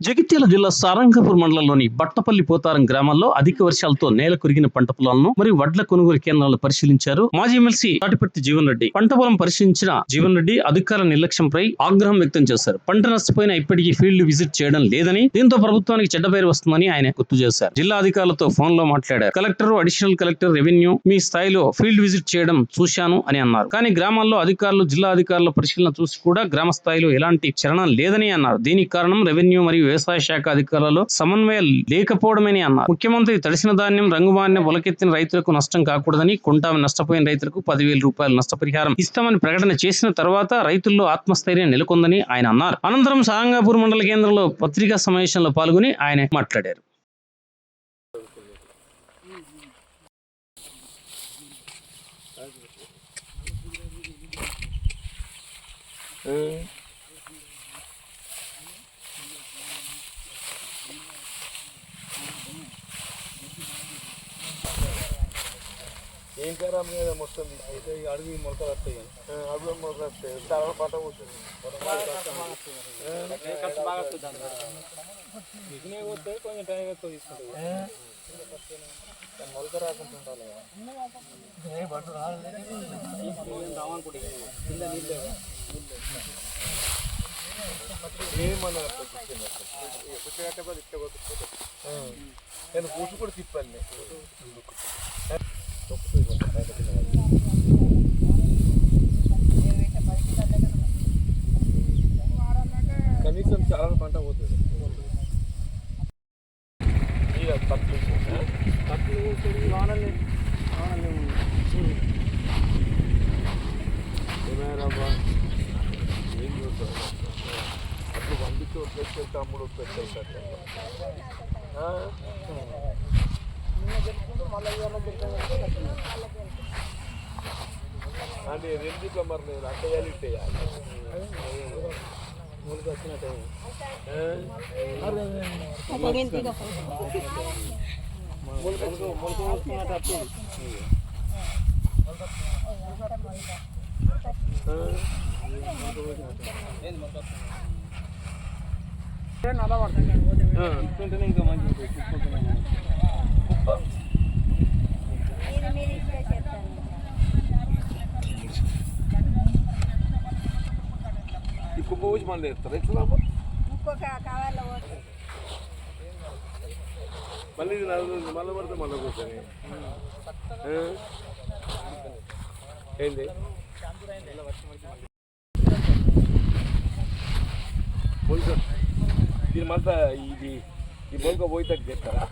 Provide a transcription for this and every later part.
జగిత్యాల జిల్లా సారంగపూర్ మండలంలోని బట్టపల్లి పోతారం గ్రామాల్లో అధిక వర్షాలతో నేల కురిగిన పంట పొలాలను మరియు వడ్ల కొనుగోలు కేంద్రాలను పరిశీలించారు మాజీ ఎమ్మెల్సీ తాటిపర్తి జీవన్ రెడ్డి. పంట పొలం పరిశీలించిన జీవన్ రెడ్డి అధికారుల నిర్లక్ష్యంపై ఆగ్రహం వ్యక్తం చేశారు. పంట నష్టపోయిన ఇప్పటికీ ఫీల్డ్ విజిట్ చేయడం లేదని దీంతో ప్రభుత్వానికి చెడ్డ పేరు వస్తుందని ఆయన గుర్తు చేశారు. జిల్లా అధికారులతో ఫోన్లో మాట్లాడారు. కలెక్టర్ అడిషనల్ కలెక్టర్ రెవెన్యూ మీ స్థాయిలో ఫీల్డ్ విజిట్ చేయడం చూశాను అని అన్నారు. కానీ గ్రామాల్లో అధికారులు జిల్లా అధికారుల పరిశీలన చూసి కూడా గ్రామ స్థాయిలో ఎలాంటి చలనం లేదని అన్నారు. దీనికి కారణం రెవెన్యూ మరియు వ్యవసాయ శాఖ అధికారులలో సమన్వయం లేకపోవడమని అన్నారు. ముఖ్యమంత్రి తడిసిన ధాన్యం రంగుమాన్యం ఒలకెత్తిన రైతులకు నష్టం కాకూడదని కొంటామి నష్టపోయిన రైతులకు పదివేల రూపాయల నష్టపరిహారం ఇస్తామని ప్రకటన చేసిన తర్వాత రైతుల్లో ఆత్మస్థైర్యం నెలకొందని ఆయన అన్నారు. అనంతరం సారంగాపూర్ మండల కేంద్రంలో పత్రికా సమావేశంలో పాల్గొని ఆయన మాట్లాడారు. ఏం కరా మీద మొత్తం అయితే ఈ అడుగు మొలకలు వస్తాయి అడుగు మొలకలు వస్తాయి చాలా పంట పోతుంది ఇకనే పోతే కొంచెం టైం ఎక్కువ తీసుకుంటుంది మొలక రాకుండా ఉండాలి రావనుకుంటే కింద నీళ్ళు ఏమన్నా నేను పూసి కూడా తిప్పాను కనీసం చాలా పంట పోతుంది. తక్కువ తక్కువ వానలే. వానలే ఏమైనా ఏం చూస్తారు అప్పుడు పంపించి తమ్ముడు వచ్చేస్తే అంటే ఎందుకు మరి నేను అట్టేయాలి ఇట్టేయాలి మూలికి వచ్చినట్టే ఇంకా మంచిది ఈ మళ్ళీ ఎత్తారు ఎట్లా ఇంకొక కవర్లో మళ్ళీ ఇది నడుస్తుంది మళ్ళీ పడితే మళ్ళీ కూర్చొని ఏంది మొలక దీని మళ్ళీ ఇది ఈ మొలక పోయి తగ్గ చేస్తారా?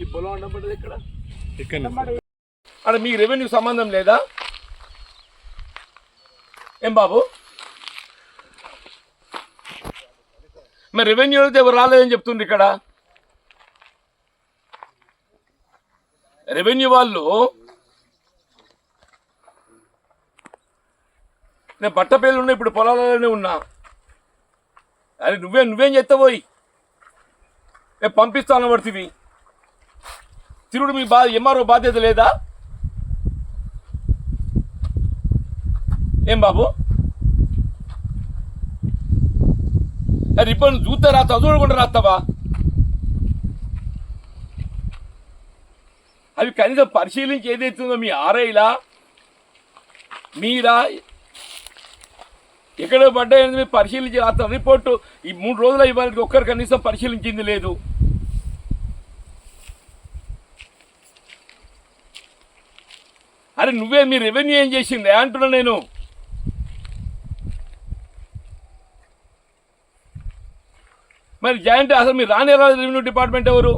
ఈ పొలం ఉండబడ్డది ఇక్కడ అక్కడ మీకు రెవెన్యూ సంబంధం లేదా? ఏం బాబు? మరి రెవెన్యూ అయితే ఎవరు రాలేదని చెప్తుంది ఇక్కడ? రెవెన్యూ వాళ్ళు నేను బట్ట పేర్లున్నా ఇప్పుడు పొలాలలోనే ఉన్నా. అరే నువ్వే నువ్వేం చేస్తావోయ్ నేను పంపిస్తాను పడుతుంది తిరుడు మీ బా ఎంఆర్ఓ బాధ్యత లేదా? ఏం బాబు? అరే ఇప్పుడు చూస్తే రాస్తావు చూడకుండా రాస్తావా అవి కనీసం పరిశీలించి ఏదైతుందో మీ ఆర్ఐలా మీరా ఎక్కడ పడ్డాయని మీరు పరిశీలించి రాస్తాం రిపోర్టు ఈ మూడు రోజుల ఇవాళకి ఒక్కరు కనీసం పరిశీలించింది లేదు. అరే నువ్వే మీ రెవెన్యూ ఏం చేసింది? అంటున్నా నేను. మరి జాయింట్ అసలు మీరు రాని రెవెన్యూ డిపార్ట్మెంట్ ఎవరు?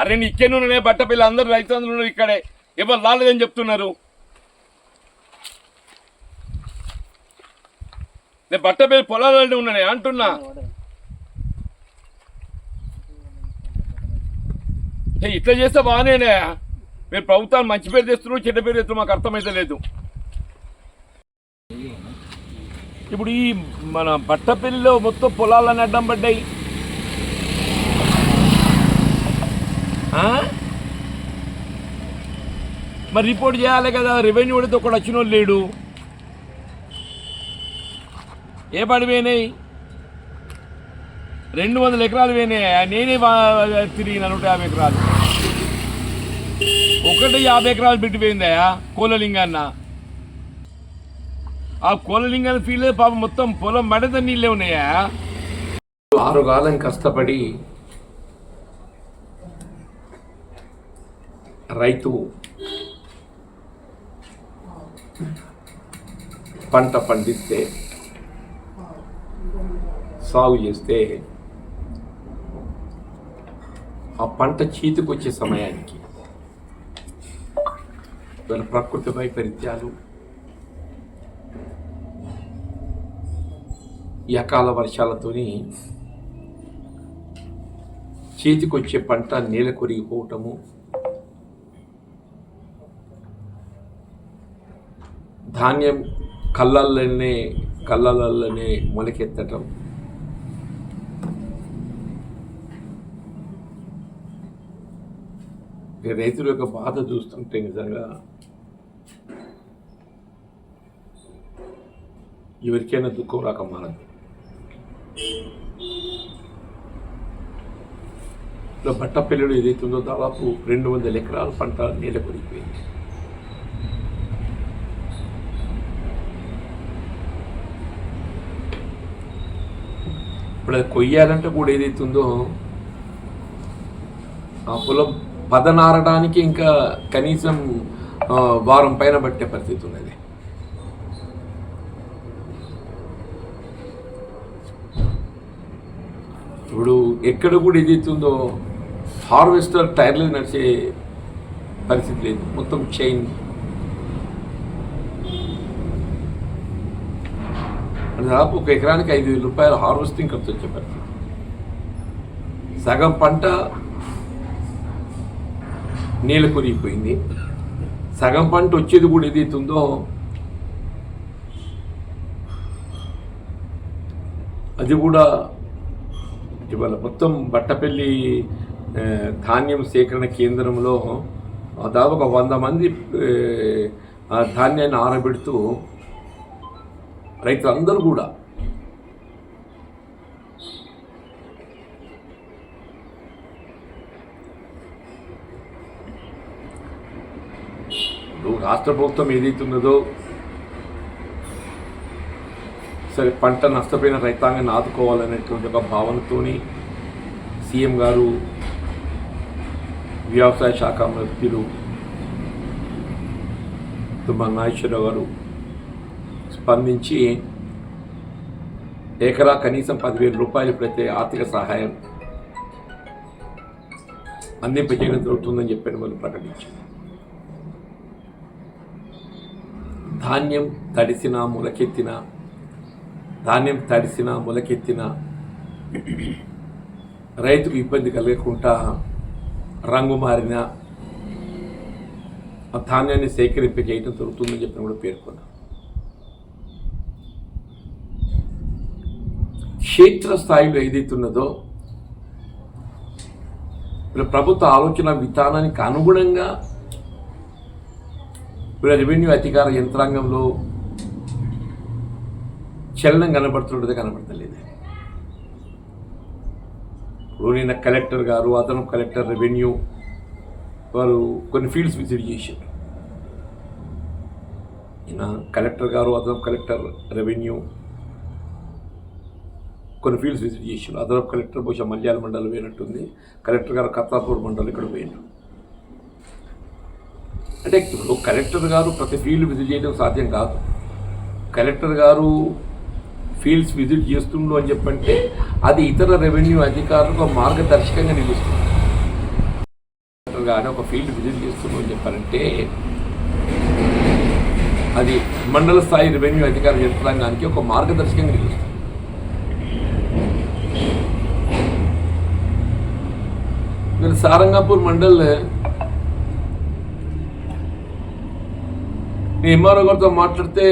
అరే నీ బట్ట బట్టపిల్ల అందరూ రైతులందరూ ఉన్నారు ఇక్కడే. ఎవరు రాలేదని చెప్తున్నారు. నేను బట్ట పిల్ల పొలాలనే ఉన్నాను అంటున్నా. ఇట్లా చేస్తే బాగానేనే. మీరు ప్రభుత్వాన్ని మంచి పేరు తెస్తున్నారు చెడ్డ పేరు తెస్తున్నారు మాకు అర్థమైతే లేదు. ఇప్పుడు ఈ మన బట్టపల్లిలో మొత్తం పొలాలన్నీ అడ్డం పడ్డాయి. మరి రిపోర్ట్ చేయాలి కదా రెవెన్యూ వాడితో ఒకడు వచ్చిన లేడు. ఏ పడి పోయినాయి? రెండు వందల ఎకరాలు పోయినాయి. నేనే తిరిగిన నూట యాభై ఎకరాలు. ఒకటి యాభై ఎకరాలు పెట్టిపోయిందయా కోలలింగన్న. ఆ కోలలింగన్న ఫీల్డ్ పాపం మొత్తం పొలం మడత నీళ్ళే ఉన్నాయా? ఆరు కాలం కష్టపడి రైతు పంట పండిస్తే సాగు చేస్తే ఆ పంట చేతికొచ్చే సమయానికి వీళ్ళ ప్రకృతి వైపరీత్యాలు ఈ అకాల వర్షాలతోని చేతికొచ్చే పంట నేల కొరిగిపోవటము ధాన్యం కళ్ళల్లోనే కళ్ళల్లోనే మొలకెత్తటం. రైతుల యొక్క బాధ చూస్తుంటే నిజంగా ఎవరికైనా దుఃఖం రాక మానదు. ఇలా బట్టపల్లిలో ఏదైతుందో దాదాపు రెండు వందల ఎకరాల పంట నీళ్ళ కొరిగిపోయింది ఇప్పుడు అది కొయ్యాలంటే కూడా ఏదైతుందో ఆ పొలం పదనారడానికి ఇంకా కనీసం వారం పైన పట్టే పరిస్థితి ఉన్నది. ఇప్పుడు ఎక్కడ కూడా ఏదైతుందో హార్వెస్టర్ టైర్లు నడిచే పరిస్థితి లేదు. మొత్తం చైన్ దాదాపు ఒక ఎకరానికి ఐదు వేల రూపాయల హార్వెస్టింగ్ ఖర్చు వచ్చే పరిస్థితి. సగం పంట నీళ్ళ కురిగిపోయింది. సగం పంట వచ్చేది కూడా ఏదైతుందో అది కూడా ఇవాళ మొత్తం బట్టపల్లి ధాన్యం సేకరణ కేంద్రంలో దాదాపు ఒక వంద మంది ఆ ధాన్యాన్ని ఆరబెడుతూ రైతులందరూ కూడా. రాష్ట్ర ప్రభుత్వం ఏదైతే ఉన్నదో సరే పంట నష్టపోయిన రైతాంగాన్ని ఆదుకోవాలనేటువంటి ఒక భావనతోని సీఎం గారు వ్యవసాయ శాఖ మంత్రులు తుమ్మ నాగేశ్వరరావు గారు స్పందించి ఎకరా కనీసం పదివేల రూపాయలు ప్రతి ఆర్థిక సహాయం అందింపజేయడం జరుగుతుందని చెప్పిన వాళ్ళు ప్రకటించారు. ధాన్యం తడిసిన మొలకెత్తిన ధాన్యం తడిసిన మొలకెత్తిన రైతుకు ఇబ్బంది కలగకుండా రంగు మారిన ఆ ధాన్యాన్ని సేకరింప చేయడం జరుగుతుందని చెప్పి కూడా పేర్కొన్నారు. క్షేత్ర స్థాయిలో ఏదైతే ఉన్నదో ప్రభుత్వ ఆలోచన విధానానికి అనుగుణంగా రెవెన్యూ అధికార యంత్రాంగంలో చలనం కనబడుతున్నది కనబడతలేదు. ఇప్పుడు నిన్న కలెక్టర్ గారు అదనపు కలెక్టర్ రెవెన్యూ వారు కొన్ని ఫీల్డ్స్ విజిట్ చేశారు. ఈయన కలెక్టర్ గారు అదనపు కలెక్టర్ రెవెన్యూ కొన్ని ఫీల్డ్స్ విజిట్ చేశారు అదనపు కలెక్టర్ బహుశా మల్యాల మండలం పోయినట్టుంది. కలెక్టర్ గారు కత్తాపూర్ మండలం ఇక్కడ పోయినారు అంటే ఇప్పుడు కలెక్టర్ గారు ప్రతి ఫీల్డ్ విజిట్ చేయడం సాధ్యం కాదు. కలెక్టర్ గారు ఫీల్డ్స్ విజిట్ చేస్తుండు అని చెప్పంటే అది ఇతర రెవెన్యూ అధికారులకు ఒక మార్గదర్శకంగా నిలుస్తుంది. కలెక్టర్ గారు ఒక ఫీల్డ్ విజిట్ చేస్తుండు అని చెప్పారంటే అది మండల స్థాయి రెవెన్యూ అధికారులు యంత్రాంగానికి ఒక మార్గదర్శకంగా నిలుస్తుంది. వీళ్ళు సారంగాపూర్ మండల్ నేను ఎంఆర్ఓ గారితో మాట్లాడితే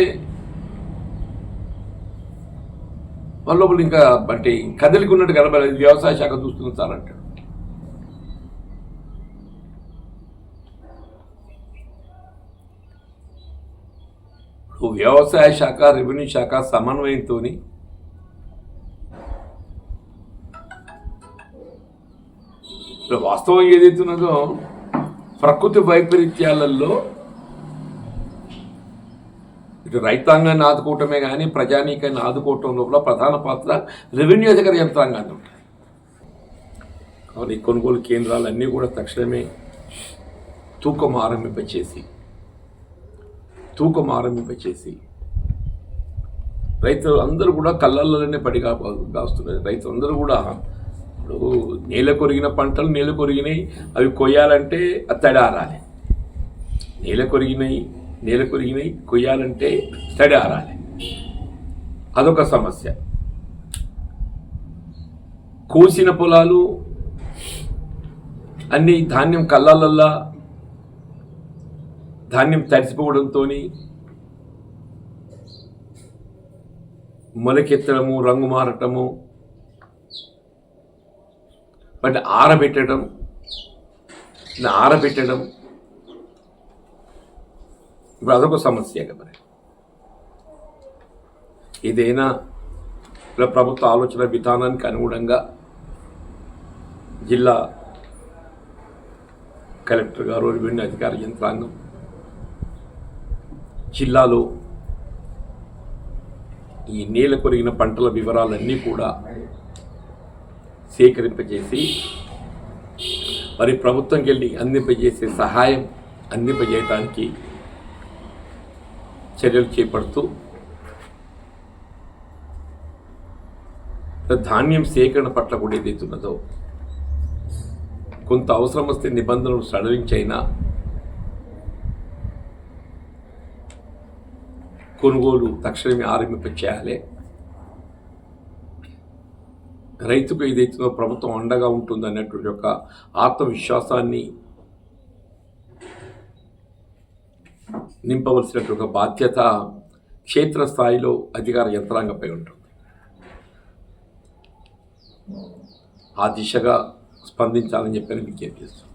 వాళ్ళ లోపల ఇంకా అంటే కదలికి ఉన్నట్టు కనబడలేదు వ్యవసాయ శాఖ చూస్తుంది సార్ అంటాడు. ఇప్పుడు వ్యవసాయ శాఖ రెవెన్యూ శాఖ సమన్వయంతో ఇప్పుడు వాస్తవం ఏదైతే ఉన్నదో ప్రకృతి వైపరీత్యాలలో ఇటు రైతాంగాన్ని ఆదుకోవటమే కానీ ప్రజానీకాన్ని ఆదుకోవటం లోపల ప్రధాన పాత్ర రెవెన్యూ అధికార యంత్రాంగాన్ని ఉంటుంది కాబట్టి ఈ కొనుగోలు కేంద్రాలన్నీ కూడా తక్షణమే తూకం ఆరంభింపచేసి తూకం ఆరంభింపచేసి రైతులు అందరూ కూడా కళ్ళల్లోనే పడి కాస్తున్నారు రైతులందరూ కూడా ఇప్పుడు నేల కొరిగిన పంటలు నేల కొరిగినాయి అవి కొయ్యాలంటే తడి ఆరాలి. నేల కొరిగినాయి నేల కొరిగినాయి కొయ్యాలంటే తడి ఆరాలి. అదొక సమస్య. కోసిన పొలాలు అన్ని ధాన్యం కళ్ళాలల్లా ధాన్యం తడిసిపోవడంతో మొలకెత్తడము రంగు మారటము వాటిని ఆరబెట్టడం ఆరబెట్టడం. ఇప్పుడు అదొక సమస్య కదా మరి. ఏదైనా ఇలా ప్రభుత్వ ఆలోచన విధానానికి అనుగుణంగా జిల్లా కలెక్టర్ గారు రెవెన్యూ అధికార యంత్రాంగం జిల్లాలో ఈ నేల కొరిగిన పంటల వివరాలన్నీ కూడా సేకరింపజేసి మరి ప్రభుత్వంకి వెళ్ళి అందింపజేసే సహాయం అందింపజేయడానికి చర్యలు చేపడుతూ ధాన్యం సేకరణ పట్ల కూడా ఏదైతున్నదో కొంత అవసరం వస్తే నిబంధనలు సడలించైనా కొనుగోలు తక్షణమే ఆరంభింప చేయాలి రైతుకు ఏదైతుందో ప్రభుత్వం అండగా ఉంటుందనేటువంటి యొక్క ఒక ఆత్మవిశ్వాసాన్ని నింపవలసినటువంటి ఒక బాధ్యత క్షేత్రస్థాయిలో అధికార యంత్రాంగంపై ఉంటుంది. ఆ దిశగా స్పందించాలని చెప్పని విజ్ఞప్తి చేస్తున్నాను.